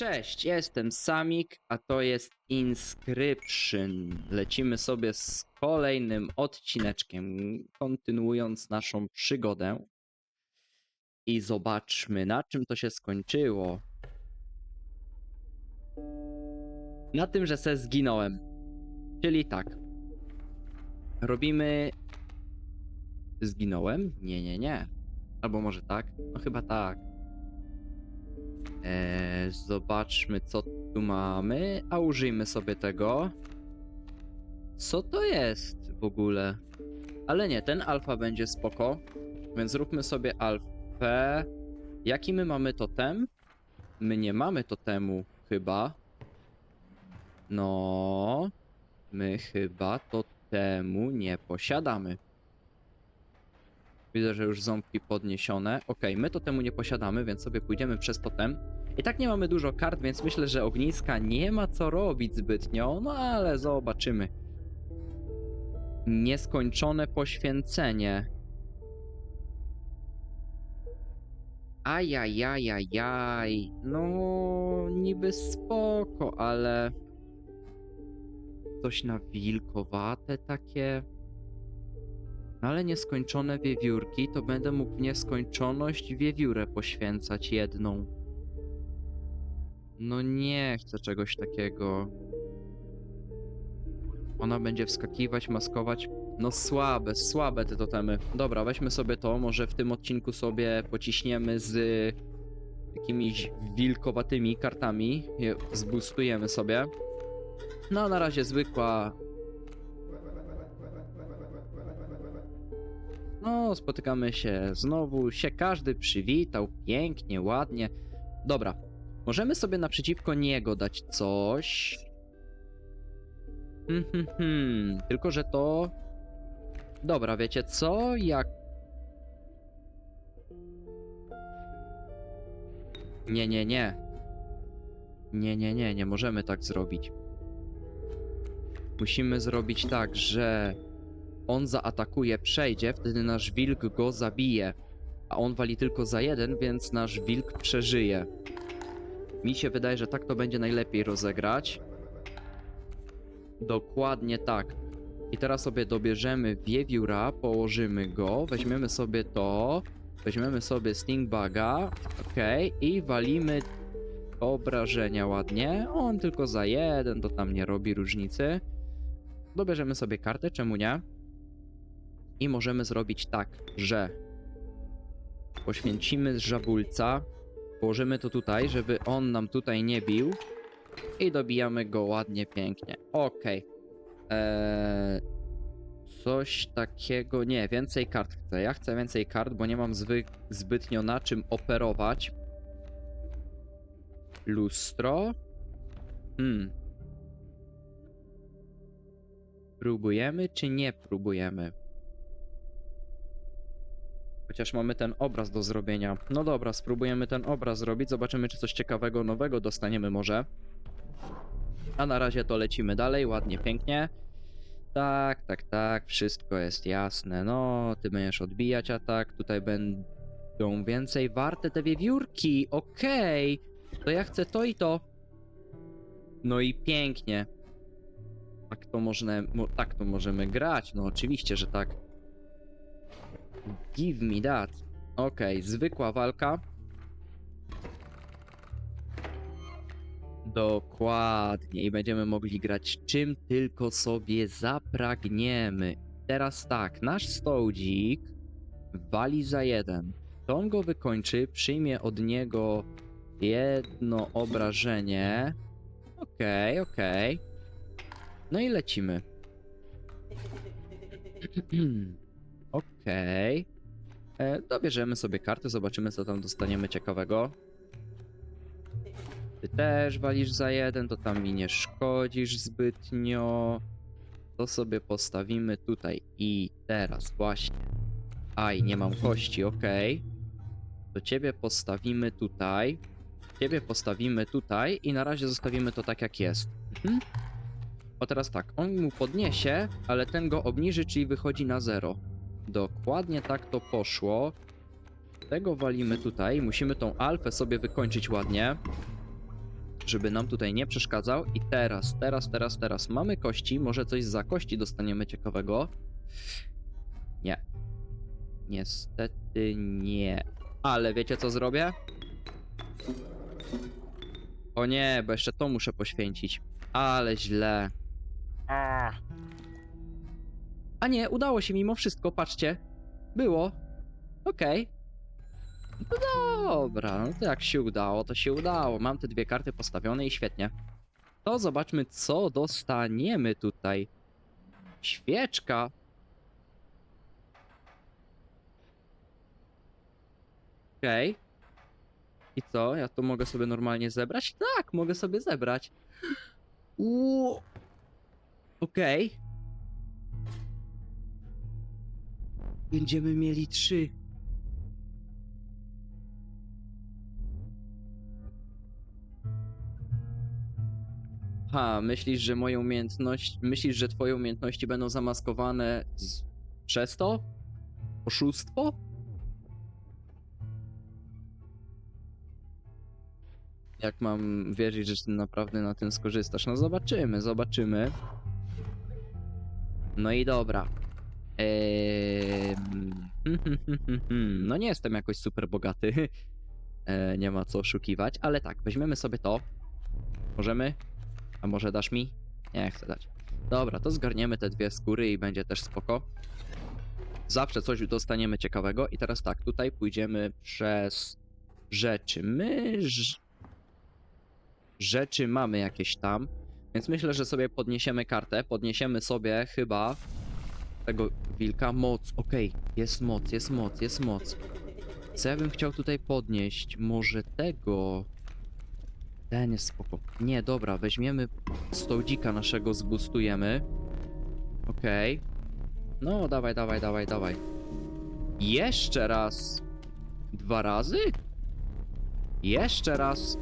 Cześć, jestem Samik, a to jest Inscription. Lecimy sobie z kolejnym odcineczkiem, kontynuując naszą przygodę. I zobaczmy, na czym to się skończyło. Na tym, że se zginąłem. Czyli tak. Robimy. Zginąłem? Nie, nie, nie. Albo może tak? No chyba tak. Eee, zobaczmy, co tu mamy. A użyjmy sobie tego. Co to jest w ogóle? Ale nie, ten alfa będzie spoko. Więc zróbmy sobie alfę. Jaki my mamy totem? My nie mamy totemu, chyba. No. My chyba totemu nie posiadamy. Widzę, że już ząbki podniesione. Okej, my to temu nie posiadamy, więc sobie pójdziemy przez totem. I tak nie mamy dużo kart, więc myślę, że ogniska nie ma co robić zbytnio, no ale zobaczymy. Nieskończone poświęcenie. Ajajajajaj. No, niby spoko, ale... Coś na wilkowate takie... Ale nieskończone wiewiórki, to będę mógł w nieskończoność wiewiórę poświęcać jedną. No nie chcę czegoś takiego. Ona będzie wskakiwać, maskować. No słabe, słabe te totemy. Dobra, weźmy sobie to. Może w tym odcinku sobie pociśniemy z jakimiś wilkowatymi kartami. Je zboostujemy sobie. No, na razie zwykła No, spotykamy się znowu, się każdy przywitał, pięknie, ładnie. Dobra, możemy sobie naprzeciwko niego dać coś. Hmm, hmm, hmm. Tylko, że to... Dobra, wiecie co? Jak... Nie, nie, nie. Nie, nie, nie, nie możemy tak zrobić. Musimy zrobić tak, że on zaatakuje, przejdzie, wtedy nasz wilk go zabije. A on wali tylko za jeden, więc nasz wilk przeżyje. Mi się wydaje, że tak to będzie najlepiej rozegrać. Dokładnie tak. I teraz sobie dobierzemy wiewióra, położymy go, weźmiemy sobie to, weźmiemy sobie stingbaga, ok, i walimy obrażenia ładnie. On tylko za jeden, to tam nie robi różnicy. Dobierzemy sobie kartę, czemu nie? I możemy zrobić tak, że poświęcimy żabulca, położymy to tutaj, żeby on nam tutaj nie bił i dobijamy go ładnie, pięknie. Okej. Eee, coś takiego, nie, więcej kart chcę. Ja chcę więcej kart, bo nie mam zwy, zbytnio na czym operować. Lustro. Hmm. Próbujemy czy nie próbujemy? Chociaż mamy ten obraz do zrobienia. No dobra, spróbujemy ten obraz zrobić, zobaczymy czy coś ciekawego, nowego dostaniemy może. A na razie to lecimy dalej, ładnie, pięknie. Tak, tak, tak, wszystko jest jasne. No, ty będziesz odbijać atak, tutaj będą więcej warte te wiewiórki, okej. To ja chcę to i to. No i pięknie. Tak to można, mo, tak to możemy grać, no oczywiście, że tak. Give me that. Okej, zwykła walka. Dokładnie. I będziemy mogli grać czym tylko sobie zapragniemy. Teraz tak, nasz stołdzik wali za jeden. To on go wykończy, przyjmie od niego jedno obrażenie. Okej, okej. No i lecimy. Okej. E, Dobierzemy sobie kartę, zobaczymy co tam dostaniemy ciekawego. Ty też walisz za jeden, to tam mi nie szkodzisz zbytnio. To sobie postawimy tutaj i teraz właśnie. Aj, nie mam kości, okej. To ciebie postawimy tutaj. Ciebie postawimy tutaj i na razie zostawimy to tak jak jest. Mhm. O teraz tak, on mu podniesie, ale ten go obniży, czyli wychodzi na zero. Dokładnie tak to poszło. Tego walimy tutaj. Musimy tą alfę sobie wykończyć ładnie. żeby nam tutaj nie przeszkadzał. I teraz, teraz, teraz, teraz mamy kości. Może coś za kości dostaniemy ciekawego. Nie. Niestety nie. Ale wiecie co zrobię? O nie, bo jeszcze to muszę poświęcić. Ale źle. A nie, udało się mimo wszystko, patrzcie. Było. Okej. No dobra, no to jak się udało, to się udało. Mam te dwie karty postawione i świetnie. To zobaczmy, co dostaniemy tutaj. Świeczka. Okej. I co? Ja to mogę sobie normalnie zebrać? Tak, mogę sobie zebrać. Uuu. Okej. Będziemy mieli trzy. Ha, myślisz, że moje umiejętności. Myślisz, że twoje umiejętności będą zamaskowane z... przez to? Oszustwo? Jak mam wierzyć, że ty naprawdę na tym skorzystasz? No zobaczymy, zobaczymy. No i dobra. No nie jestem jakoś super bogaty. Eee, nie ma co oszukiwać, ale tak, weźmiemy sobie to. Możemy? A może dasz mi? Nie chcę dać. Dobra, to zgarniemy te dwie skóry i będzie też spoko. Zawsze coś dostaniemy ciekawego. I teraz tak, tutaj pójdziemy przez rzeczy. My rzeczy mamy jakieś tam. Więc myślę, że sobie podniesiemy kartę. Podniesiemy sobie chyba tego wilka. Moc, okej. Jest moc, jest moc, jest moc. Co ja bym chciał tutaj podnieść? Może tego... Ten jest spoko. Nie, dobra, weźmiemy stołdzika naszego, zbustujemy. Okej. No, dawaj, dawaj, dawaj, dawaj. Jeszcze raz. Dwa razy? Jeszcze raz.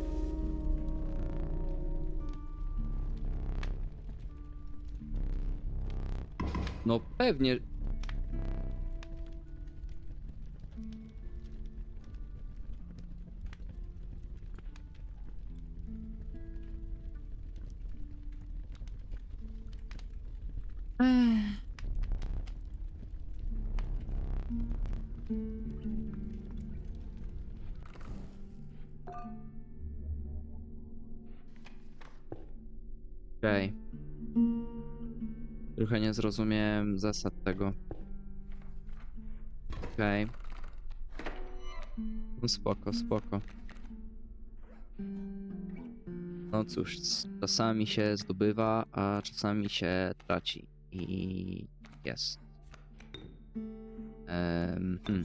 No pewnie. Okej. Trochę nie zrozumiałem zasad tego. Okej. No spoko, spoko. No cóż, czasami się zdobywa, a czasami się traci. I jest. Em, hmm.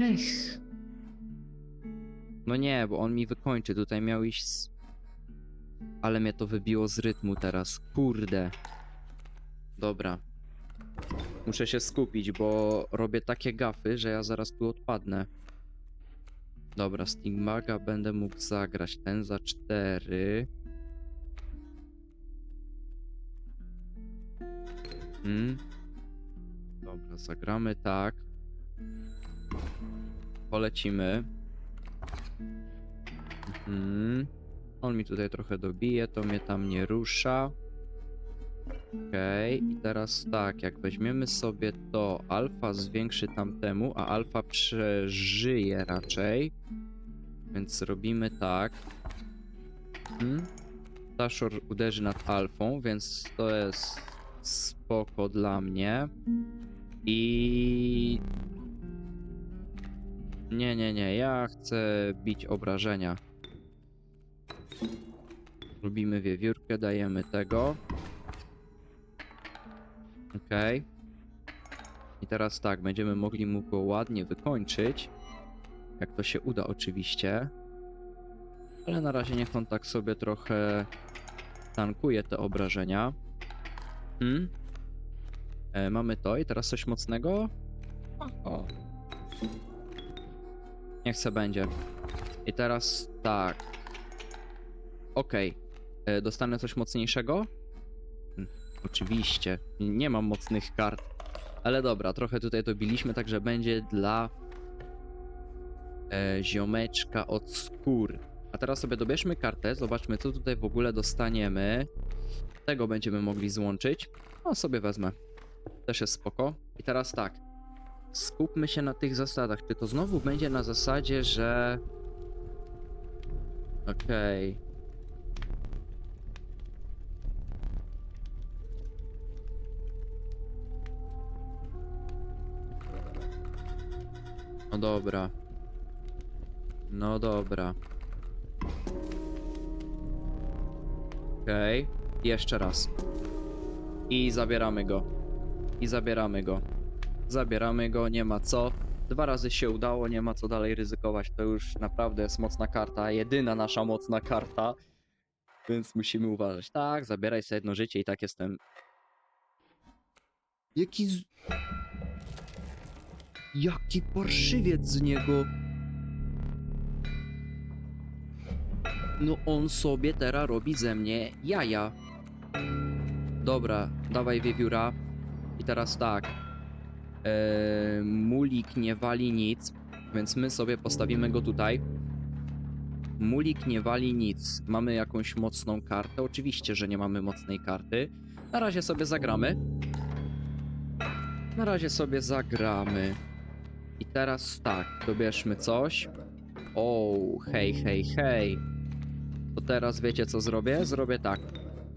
Ech. No nie, bo on mi wykończy. Tutaj miał iść. Ale mnie to wybiło z rytmu teraz. Kurde. Dobra. Muszę się skupić, bo robię takie gafy, że ja zaraz tu odpadnę. Dobra, Stigmaga będę mógł zagrać. Ten za 4. Hmm. Dobra, zagramy tak. Polecimy. Mhm. On mi tutaj trochę dobije, to mnie tam nie rusza. Okej, i teraz tak, jak weźmiemy sobie to, alfa zwiększy tamtemu, a alfa przeżyje raczej. Więc robimy tak. Hmm. Uderzy nad alfą, więc to jest spoko dla mnie. I... Nie, nie, nie, ja chcę bić obrażenia. Robimy wiewiórkę, dajemy tego. Okej. I teraz tak, będziemy mogli mu go ładnie wykończyć. Jak to się uda oczywiście. Ale na razie niech on tak sobie trochę tankuje te obrażenia. Hmm? E, mamy to i teraz coś mocnego. O. Niech se będzie. I teraz tak. Okej. E, Dostanę coś mocniejszego? Hmm, Oczywiście. Nie mam mocnych kart. Ale dobra, trochę tutaj to biliśmy, także będzie dla e, ziomeczka od skór. A teraz sobie dobierzmy kartę, zobaczmy co tutaj w ogóle dostaniemy. Tego będziemy mogli złączyć. No sobie wezmę. Też jest spoko. I teraz tak. Skupmy się na tych zasadach. Czy to znowu będzie na zasadzie, że... Okej. No dobra. No dobra. Okej. Jeszcze raz. I zabieramy go. I zabieramy go. Zabieramy go, nie ma co. Dwa razy się udało, nie ma co dalej ryzykować. To już naprawdę jest mocna karta. Jedyna nasza mocna karta. Więc musimy uważać. Tak, zabieraj sobie jedno życie i tak jestem. Jaki. Z... Jaki parszywiec z niego. No on sobie teraz robi ze mnie jaja. Dobra, dawaj wiewióra. I teraz tak. Eee, mulik nie wali nic, więc my sobie postawimy go tutaj. Mulik nie wali nic. Mamy jakąś mocną kartę? Oczywiście, że nie mamy mocnej karty. Na razie sobie zagramy. Na razie sobie zagramy. I teraz tak, dobierzmy coś. O, hej, hej, hej. To teraz wiecie co zrobię? Zrobię tak.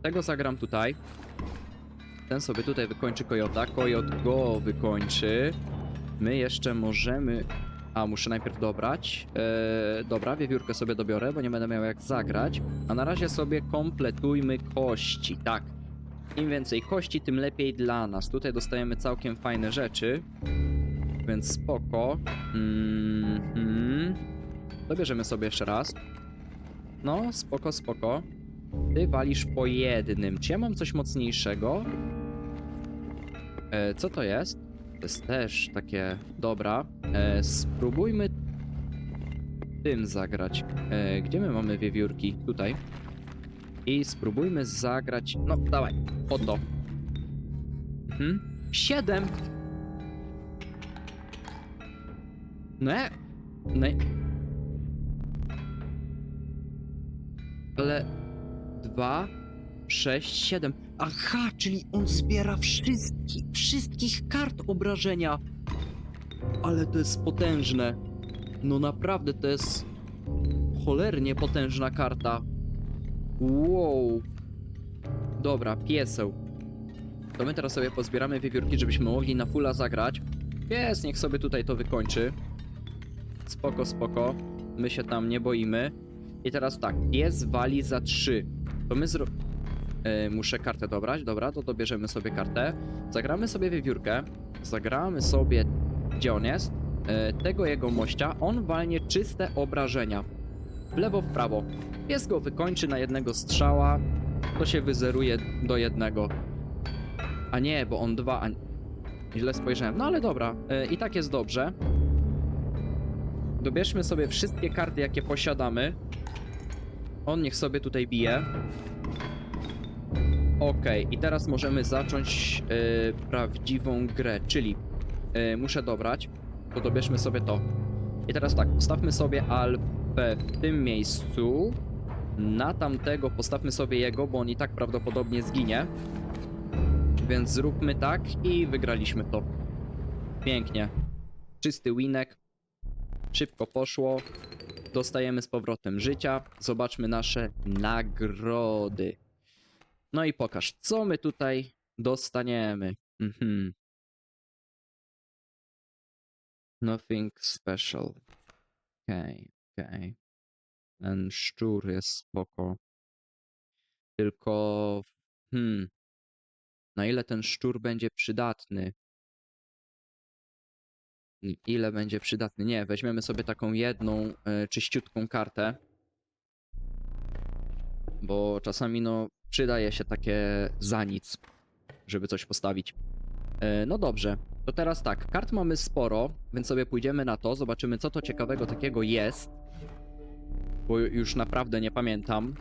Tego zagram tutaj. Ten sobie tutaj wykończy Kojota. Kojot go wykończy. My jeszcze możemy... A, muszę najpierw dobrać. Eee, dobra, wiewiórkę sobie dobiorę, bo nie będę miał jak zagrać. A na razie sobie kompletujmy kości. Tak. Im więcej kości, tym lepiej dla nas. Tutaj dostajemy całkiem fajne rzeczy. Więc spoko. Mhm. Dobierzemy sobie jeszcze raz. No, spoko, spoko. Ty walisz po jednym. Czy ja mam coś mocniejszego? E, co to jest? To jest też takie. Dobra. E, spróbujmy tym zagrać. E, gdzie my mamy wiewiórki? Tutaj. I spróbujmy zagrać. No, dawaj. Oto. Mhm. Siedem. Ne. Ne. Ale. Dwa. Sześć, siedem. Aha, czyli on zbiera wszystkich, wszystkich kart obrażenia. Ale to jest potężne. No naprawdę to jest cholernie potężna karta. Wow. Dobra, pieseł. To my teraz sobie pozbieramy wiewiórki, żebyśmy mogli na fulla zagrać. Pies, niech sobie tutaj to wykończy. Spoko, spoko. My się tam nie boimy. I teraz tak, pies wali za trzy. To my zro... E, muszę kartę dobrać, dobra, to dobierzemy sobie kartę. Zagramy sobie wiewiórkę. Zagramy sobie, gdzie on jest. E, tego jego mościa. On walnie czyste obrażenia. W lewo, w prawo. Pies go wykończy na jednego strzała. To się wyzeruje do jednego. A nie, bo on dwa. A... Źle spojrzałem. No ale dobra, e, i tak jest dobrze. Dobierzmy sobie wszystkie karty, jakie posiadamy. On niech sobie tutaj bije. Okej, i teraz możemy zacząć e, prawdziwą grę, czyli e, muszę dobrać, to dobierzmy sobie to. I teraz tak, postawmy sobie Alfę w tym miejscu. Na tamtego postawmy sobie jego, bo on i tak prawdopodobnie zginie. Więc zróbmy tak i wygraliśmy to. Pięknie. Czysty winek. Szybko poszło. Dostajemy z powrotem życia. Zobaczmy nasze nagrody. No i pokaż, co my tutaj dostaniemy. Mhm. Nothing special. Okej, okej. Ten szczur jest spoko. Tylko... Hmm. Na ile ten szczur będzie przydatny? Ile będzie przydatny? Nie, weźmiemy sobie taką jedną e, czyściutką kartę. Bo czasami no przydaje się takie za nic, żeby coś postawić. E, no dobrze, to teraz tak, kart mamy sporo, więc sobie pójdziemy na to, zobaczymy co to ciekawego takiego jest. Bo już naprawdę nie pamiętam.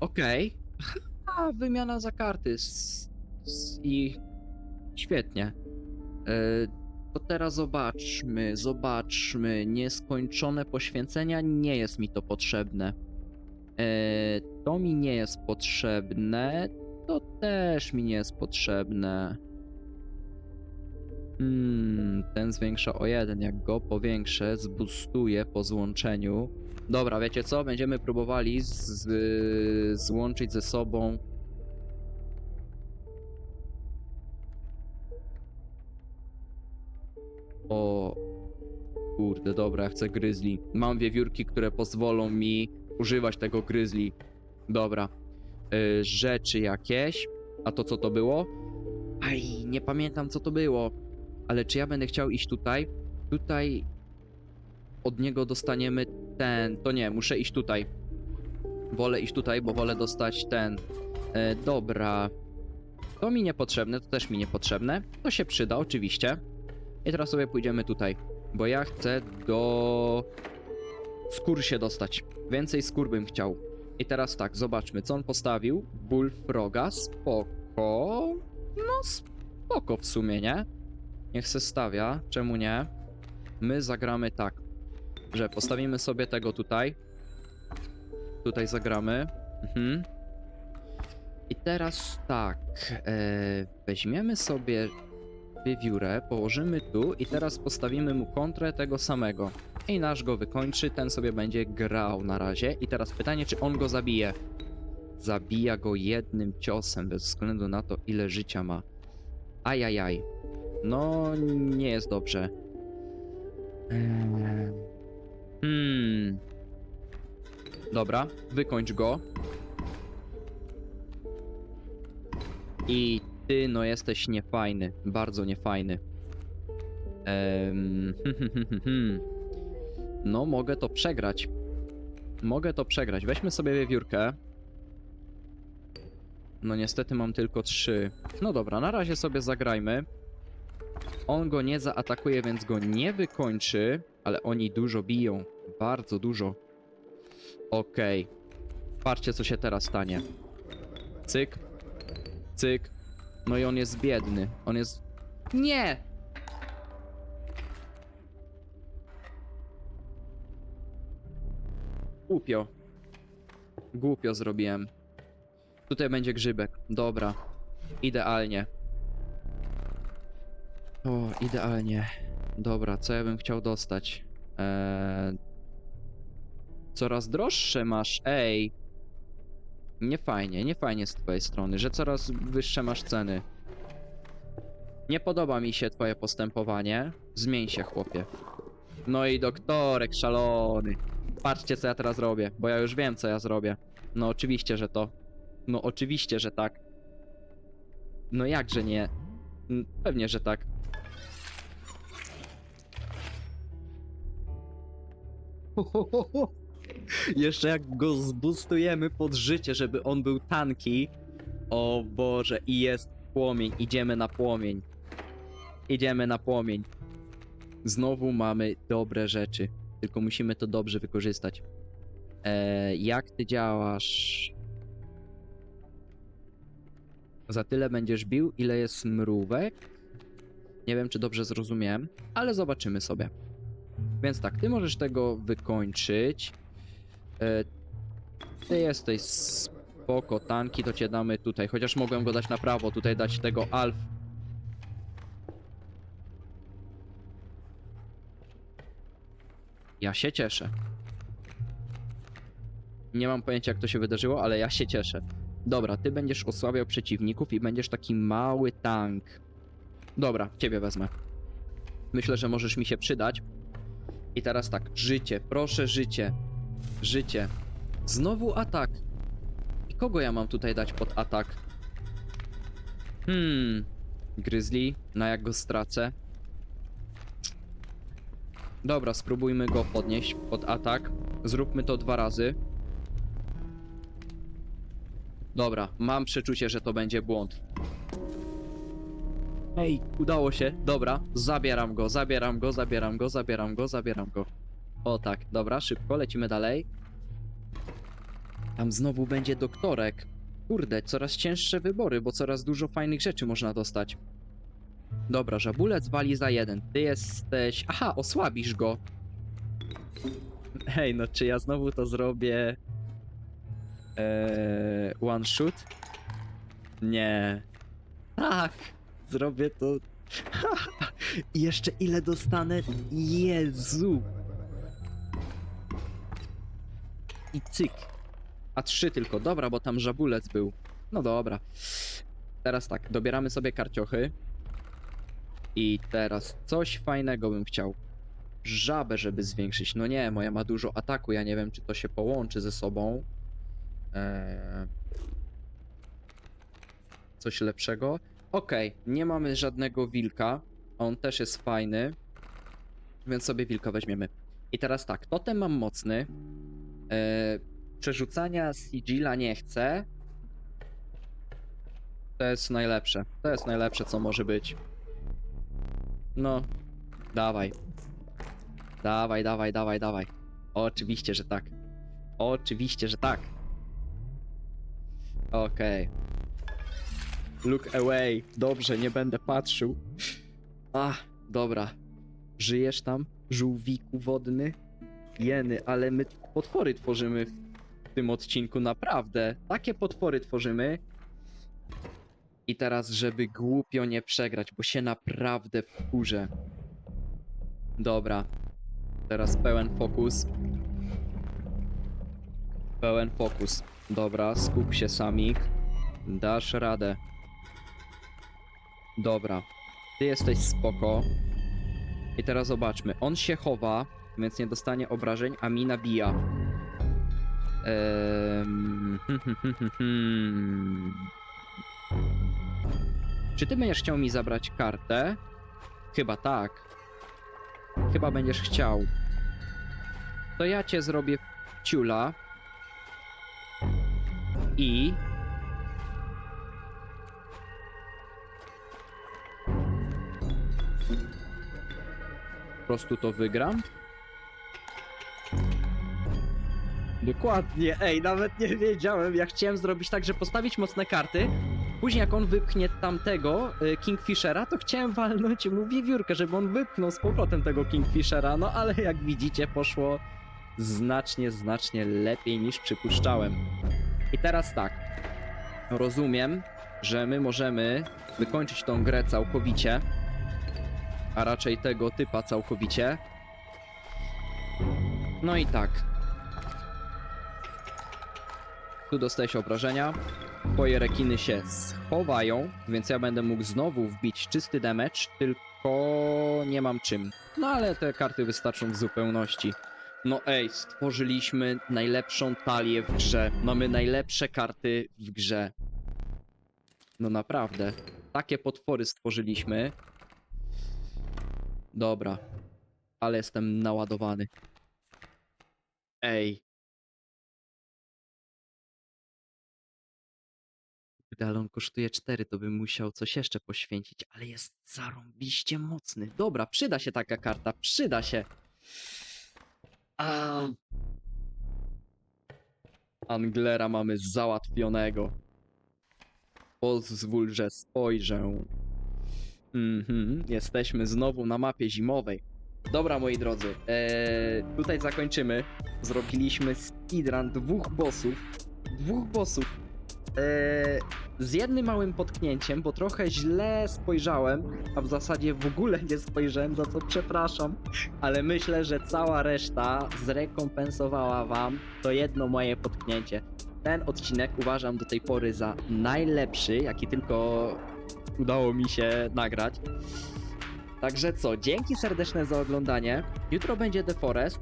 Okej. A, wymiana za karty. S, I świetnie. E, To teraz zobaczmy, zobaczmy. Nieskończone poświęcenia nie jest mi to potrzebne. E, to mi nie jest potrzebne. To też mi nie jest potrzebne. Hmm, ten zwiększa o jeden. Jak go powiększę, zbustuje po złączeniu. Dobra, wiecie co? Będziemy próbowali z, z, złączyć ze sobą. O. Kurde, dobra, chcę gryzli. Mam wiewiórki, które pozwolą mi używać tego gryzli. Dobra. Y, rzeczy jakieś. A to co to było? Aj, nie pamiętam co to było. Ale czy ja będę chciał iść tutaj? Tutaj od niego dostaniemy ten. To nie, muszę iść tutaj. Wolę iść tutaj, bo wolę dostać ten. E, dobra. To mi niepotrzebne, to też mi niepotrzebne. To się przyda, oczywiście. I teraz sobie pójdziemy tutaj, bo ja chcę do skór się dostać. Więcej skór bym chciał. I teraz tak, zobaczmy, co on postawił. Bullfroga, spoko. No, spoko w sumie, nie? Niech se stawia, czemu nie? My zagramy tak, że postawimy sobie tego tutaj. Tutaj zagramy. Mhm. I teraz tak, e, weźmiemy sobie wiewiórę, położymy tu i teraz postawimy mu kontrę tego samego. I nasz go wykończy, ten sobie będzie grał na razie. I teraz pytanie, czy on go zabije? Zabija go jednym ciosem, bez względu na to, ile życia ma. Ajajaj. No, nie jest dobrze. Eee, Hmm. Dobra, wykończ go. I ty, no jesteś niefajny, bardzo niefajny. Ehm, no, mogę to przegrać. Mogę to przegrać. Weźmy sobie wiewiórkę. No niestety mam tylko trzy. No dobra, na razie sobie zagrajmy. On go nie zaatakuje, więc go nie wykończy, ale oni dużo biją. Bardzo dużo. Okej. Patrzcie, co się teraz stanie. Cyk. Cyk. No i on jest biedny. On jest... Nie! Głupio. Głupio zrobiłem. Tutaj będzie grzybek. Dobra. Idealnie. O, idealnie. Dobra, co ja bym chciał dostać? Eee... Coraz droższe masz, ej. Nie fajnie, nie fajnie z twojej strony, że coraz wyższe masz ceny. Nie podoba mi się twoje postępowanie. Zmień się, chłopie. No i doktorek szalony. Patrzcie, co ja teraz robię, bo ja już wiem, co ja zrobię. No oczywiście, że to. No oczywiście, że tak. No jakże nie? Pewnie, że tak. Jeszcze jak go zbustujemy pod życie, żeby on był tanki. O Boże, i jest płomień. Idziemy na płomień. Idziemy na płomień. Znowu mamy dobre rzeczy. Tylko musimy to dobrze wykorzystać. E, jak ty działasz? Za tyle będziesz bił, ile jest mrówek? Nie wiem, czy dobrze zrozumiałem, ale zobaczymy sobie. Więc tak, ty możesz tego wykończyć. E, ty jesteś spoko, tanki, to cię damy tutaj. Chociaż mogłem go dać na prawo, tutaj dać tego alf. Ja się cieszę. Nie mam pojęcia, jak to się wydarzyło, ale ja się cieszę. Dobra, ty będziesz osłabiał przeciwników i będziesz taki mały tank. Dobra, ciebie wezmę. Myślę, że możesz mi się przydać. I teraz tak, życie, proszę życie. Życie. Znowu atak. I kogo ja mam tutaj dać pod atak? Hmm. Grizzly, na jak go stracę? Dobra, spróbujmy go podnieść pod atak. Zróbmy to dwa razy. Dobra, mam przeczucie, że to będzie błąd. Ej, udało się. Dobra, zabieram go, zabieram go, zabieram go, zabieram go, zabieram go. O tak, dobra, szybko, lecimy dalej. Tam znowu będzie doktorek. Kurde, coraz cięższe wybory, bo coraz dużo fajnych rzeczy można dostać. Dobra, żabulec wali za jeden. Ty jesteś... Aha, osłabisz go. Hej, no czy ja znowu to zrobię... Eee, one shoot? Nie. Tak, zrobię to. I jeszcze ile dostanę? Jezu. I cyk. A trzy tylko, dobra, bo tam żabulec był. No dobra. Teraz tak, dobieramy sobie karciochy. I teraz coś fajnego bym chciał. Żabę, żeby zwiększyć. No nie, moja ma dużo ataku. Ja nie wiem, czy to się połączy ze sobą. Eee... Coś lepszego. Okej, nie mamy żadnego wilka. On też jest fajny. Więc sobie wilka weźmiemy. I teraz tak, totem mam mocny. Eee, przerzucania sigilla nie chcę. To jest najlepsze. To jest najlepsze, co może być. No, dawaj. Dawaj, dawaj, dawaj, dawaj. Oczywiście, że tak. Oczywiście, że tak. Okej. Look away. Dobrze, nie będę patrzył. Ach, dobra. Żyjesz tam, żółwiku wodny? Jeny, ale my potwory tworzymy w tym odcinku, naprawdę. Takie potwory tworzymy. I teraz, żeby głupio nie przegrać, bo się naprawdę wkurzę. Dobra. Teraz pełen fokus. Pełen fokus. Dobra, skup się samik. Dasz radę. Dobra. Ty jesteś spoko. I teraz zobaczmy. On się chowa, więc nie dostanie obrażeń, a mi nabija. Ehm... Czy ty będziesz chciał mi zabrać kartę? Chyba tak. Chyba będziesz chciał. To ja cię zrobię ciula. I... Po prostu to wygram? Dokładnie, ej, nawet nie wiedziałem. Ja chciałem zrobić tak, że postawić mocne karty. Później jak on wypchnie tamtego y, Kingfishera, to chciałem walnąć mu wiewiórkę, żeby on wypchnął z powrotem tego Kingfishera, no ale jak widzicie poszło znacznie, znacznie lepiej niż przypuszczałem. I teraz tak, rozumiem, że my możemy wykończyć tą grę całkowicie, a raczej tego typa całkowicie. No i tak. Tu dostajesz obrażenia. Twoje rekiny się schowają, więc ja będę mógł znowu wbić czysty damage, tylko nie mam czym. No ale te karty wystarczą w zupełności. No ej, stworzyliśmy najlepszą talię w grze. Mamy najlepsze karty w grze. No naprawdę. Takie potwory stworzyliśmy. Dobra. Ale jestem naładowany. Ej. Gdy ale on kosztuje 4, to bym musiał coś jeszcze poświęcić, ale jest zarąbiście mocny. Dobra, przyda się taka karta, przyda się. Anglera mamy załatwionego. Pozwól, że spojrzę. Mhm, jesteśmy znowu na mapie zimowej. Dobra, moi drodzy, eee, tutaj zakończymy. Zrobiliśmy speedrun dwóch bossów. Dwóch bossów. Eee, z jednym małym potknięciem, bo trochę źle spojrzałem, a w zasadzie w ogóle nie spojrzałem, za co przepraszam, ale myślę, że cała reszta zrekompensowała wam to jedno moje potknięcie. Ten odcinek uważam do tej pory za najlepszy, jaki tylko udało mi się nagrać. Także co, dzięki serdeczne za oglądanie. Jutro będzie The Forest.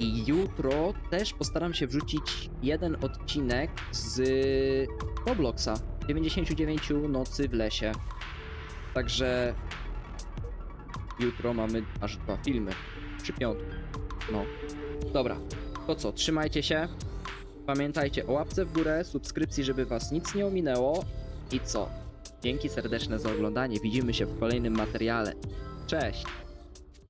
I jutro też postaram się wrzucić jeden odcinek z Robloxa 99 nocy w lesie. Także jutro mamy aż dwa filmy. Przy piątku. No. Dobra. To co, trzymajcie się. Pamiętajcie o łapce w górę, subskrypcji, żeby was nic nie ominęło. I co? Dzięki serdeczne za oglądanie. Widzimy się w kolejnym materiale. Cześć!